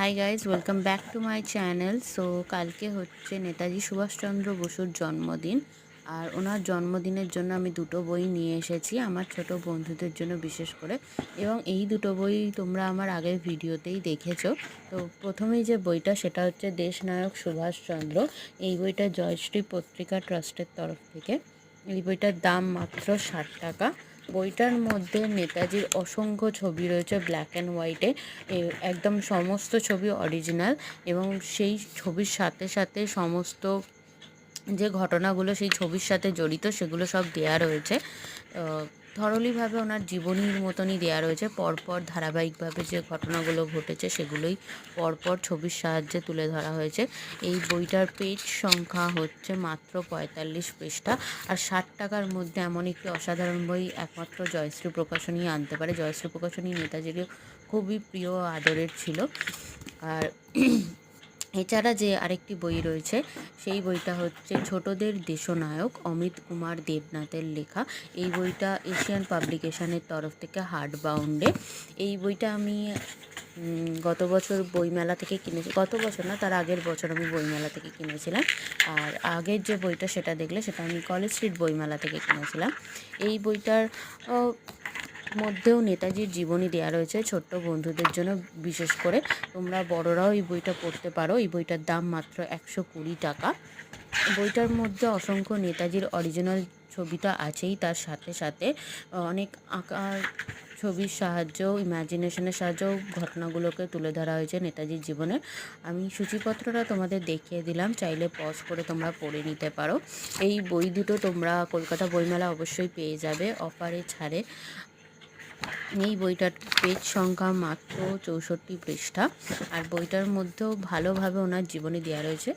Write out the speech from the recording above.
Hi guys welcome back to my channel so কালকে হচ্ছে নেতাজি সুভাষচন্দ্র বসুর জন্মদিন। আর ওনার জন্মদিনের জন্য আমি দুটো বই নিয়ে এসেছি আমার ছোট বন্ধুদের জন্য বিশেষ করে। এবং এই দুটো বই তোমরা আমার আগের ভিডিওতেই দেখেছ। তো প্রথমেই যে বইটা, সেটা হচ্ছে দেশনায়ক সুভাষচন্দ্র। এই বইটা জয়শ্রী পত্রিকা ট্রাস্টের তরফ থেকে। এই বইটার দাম মাত্র ষাট টাকা। বইটার মধ্যে নেতাজির অসংখ্য ছবি রয়েছে ব্ল্যাক অ্যান্ড হোয়াইটে একদম সমস্ত ছবি অরিজিনাল এবং সেই ছবির সাথে সাথে সমস্ত যে ঘটনাগুলো সেই ছবির সাথে জড়িত সেগুলো সব দেয়া রয়েছে। থরলিভাবে ওনার জীবনীর মতনই দেয়া রয়েছে। পরপর ধারাবাহিকভাবে যে ঘটনাগুলো ঘটেছে সেগুলোই পরপর ছবির সাহায্যে তুলে ধরা হয়েছে। এই বইটার পেজ সংখ্যা হচ্ছে মাত্র পঁয়তাল্লিশ পৃষ্ঠা আর ষাট টাকার মধ্যে এমন একটি অসাধারণ বই একমাত্র জয়শ্রী প্রকাশনী আনতে পারে। জয়শ্রী প্রকাশনী নেতাজির খুবই প্রিয় আদরের ছিল। আর এছাড়া যে আরেকটি বই রয়েছে, সেই বইটা হচ্ছে ছোটদের দেশনায়ক অমিত কুমার দেবনাথের লেখা। এই বইটা এশিয়ান পাবলিকেশনের তরফ থেকে হার্ড বাউন্ডে এই বইটা আমি গত বছর বইমেলা থেকে কিনেছি, গত বছর না, তার আগের বছর আমি বইমেলা থেকে কিনেছিলাম। আর আগের যে বইটা সেটা দেখলে সেটা আমি কলেজ স্ট্রিট বইমেলা থেকে কিনেছিলাম। এই বইটার মধ্যেও নেতাজির জীবনী দেওয়া রয়েছে ছোট্ট বন্ধুদের জন্য, বিশেষ করে তোমরা বড়রাও এই বইটা পড়তে পারো। এই বইটার দাম মাত্র একশো কুড়ি টাকা। বইটার মধ্যে অসংখ্য নেতাজির অরিজিনাল ছবিটা আছেই। তার সাথে সাথে অনেক আঁকার ছবির সাহায্যেও ইম্যাজিনেশনের সাহায্যেও ঘটনাগুলোকে তুলে ধরা হয়েছে নেতাজির জীবনে। আমি সূচিপত্রটা তোমাদের দেখিয়ে দিলাম। চাইলে পজ করে তোমরা পড়ে নিতে পারো। এই বই দুটো তোমরা কলকাতা বইমেলা অবশ্যই পেয়ে যাবে। অফারে ছাড়ে। এই বইটার পেজ সংখ্যা মাত্র চৌষট্টি পৃষ্ঠা। আর বইটার মধ্যেও ভালোভাবে ওনার জীবনী দেওয়া রয়েছে।